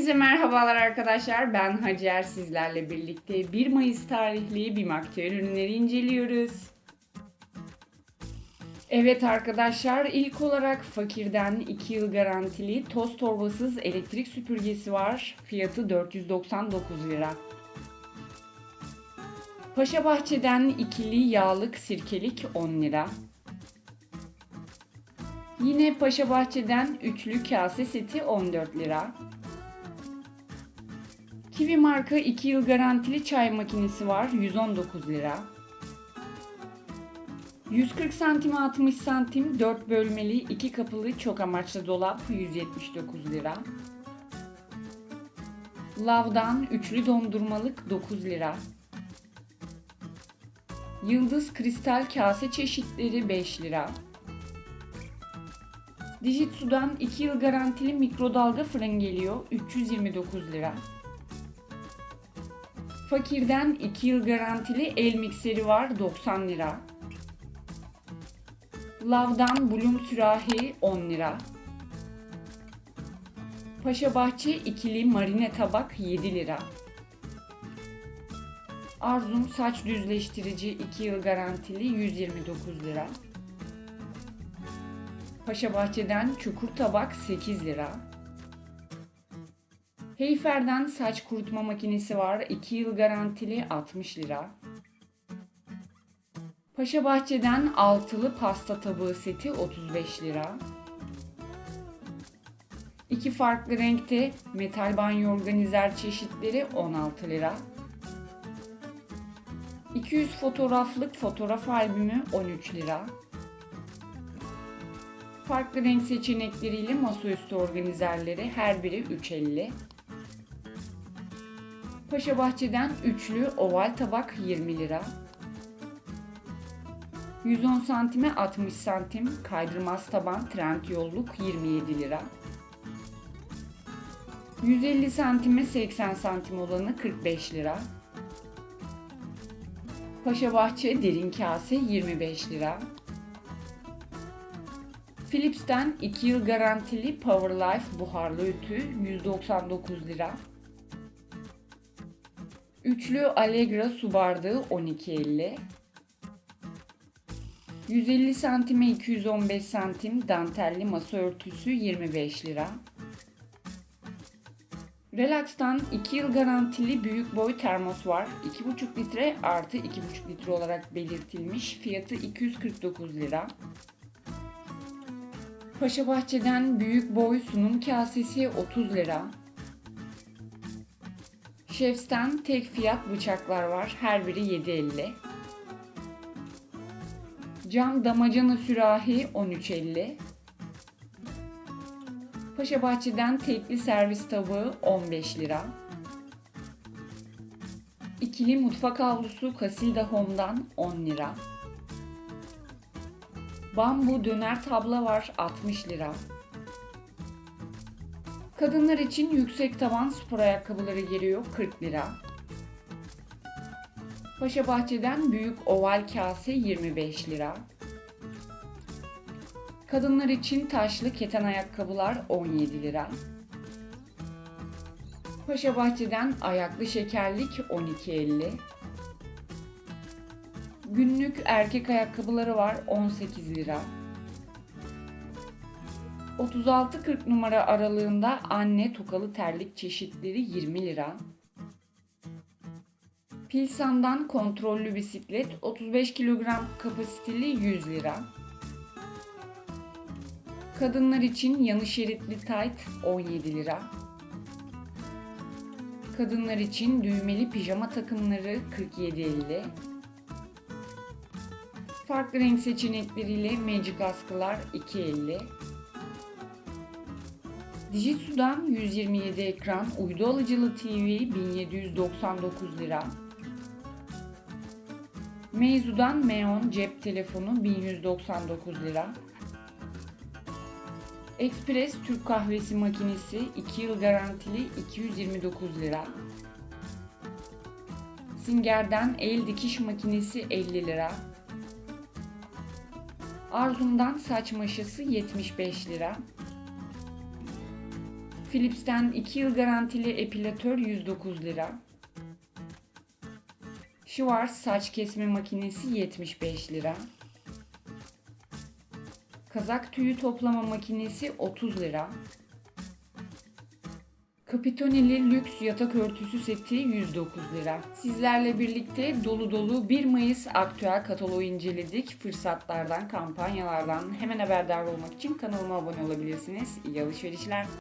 Hepinize merhabalar arkadaşlar. Ben Hacer sizlerle birlikte 1 Mayıs tarihli bir makyaj ürünleri inceliyoruz. Evet arkadaşlar ilk olarak Fakir'den 2 yıl garantili toz torbasız elektrik süpürgesi var. Fiyatı 499 lira. Paşa Bahçe'den ikili yağlık sirkelik 10 lira. Yine Paşa Bahçe'den üçlü kase seti 14 lira. Kiwi marka 2 yıl garantili çay makinesi var 119 lira. 140 santim 60 santim 4 bölmeli 2 kapılı çok amaçlı dolap 179 lira. Lav'dan üçlü dondurmalık 9 lira. Yıldız kristal kase çeşitleri 5 lira. Dijitsu'dan 2 yıl garantili mikrodalga fırın geliyor 329 lira. Fakir'den 2 yıl garantili el mikseri var 90 lira. Lav'dan Bloom sürahi 10 lira. Paşa Bahçe ikili marine tabak 7 lira. Arzum saç düzleştirici 2 yıl garantili 129 lira. Paşa Bahçe'den çukur tabak 8 lira. Heyfer'den saç kurutma makinesi var 2 yıl garantili 60 lira. Paşa Bahçe'den altılı pasta tabağı seti 35 lira. İki farklı renkte metal banyo organizer çeşitleri 16 lira. 200 fotoğraflık fotoğraf albümü 13 lira. Farklı renk seçenekleriyle masaüstü organizerleri her biri 3.50. Paşa Bahçe'den üçlü oval tabak 20 lira. 110 santime 60 santim kaydırmaz taban trend yolluk 27 lira. 150 santime 80 santim olanı 45 lira. Paşa Bahçe derin kase 25 lira. Philips'ten 2 yıl garantili Powerlife buharlı ütü 199 lira. Üçlü Allegra su bardağı 12.50. 150 santime 215 santim dantelli masa örtüsü 25 lira. Relax'tan 2 yıl garantili büyük boy termos var. 2,5 litre artı 2,5 litre olarak belirtilmiş. Fiyatı 249 lira. Paşa Bahçe'den büyük boy sunum kasesi 30 lira. Chefs'ten tek fiyat bıçaklar var. Her biri 7.50. Cam damacana sürahi 13.50. Paşa Bahçe'den tekli servis tabağı 15 lira. İkili mutfak havlusu Casilda Home'dan 10 lira. Bambu döner tabla var 60 lira. Kadınlar için yüksek taban spor ayakkabıları geliyor 40 lira. Paşa Bahçe'den büyük oval kase 25 lira. Kadınlar için taşlı keten ayakkabılar 17 lira. Paşa Bahçe'den ayaklı şekerlik 12.50. Günlük erkek ayakkabıları var 18 lira. 36-40 numara aralığında anne tokalı terlik çeşitleri 20 lira. Pilsan'dan kontrollü bisiklet 35 kilogram kapasiteli 100 lira. Kadınlar için yanı şeritli tayt 17 lira. Kadınlar için düğmeli pijama takımları 47.50. Farklı renk seçenekleriyle Magic askılar 2.50. Dijitsu'dan 127 ekran uydu alıcılı TV 1799 lira. Meizu'dan Meon cep telefonu 1199 lira. Express Türk kahvesi makinesi 2 yıl garantili 229 lira. Singer'den el dikiş makinesi 50 lira. Arzum'dan saç maşası 75 lira. Philips'ten 2 yıl garantili epilatör 109 lira. Schwarz saç kesme makinesi 75 lira. Kazak tüyü toplama makinesi 30 lira. Capitoneli lüks yatak örtüsü seti 109 lira. Sizlerle birlikte dolu dolu 1 Mayıs aktüel kataloğu inceledik. Fırsatlardan, kampanyalardan hemen haberdar olmak için kanalıma abone olabilirsiniz. İyi alışverişler.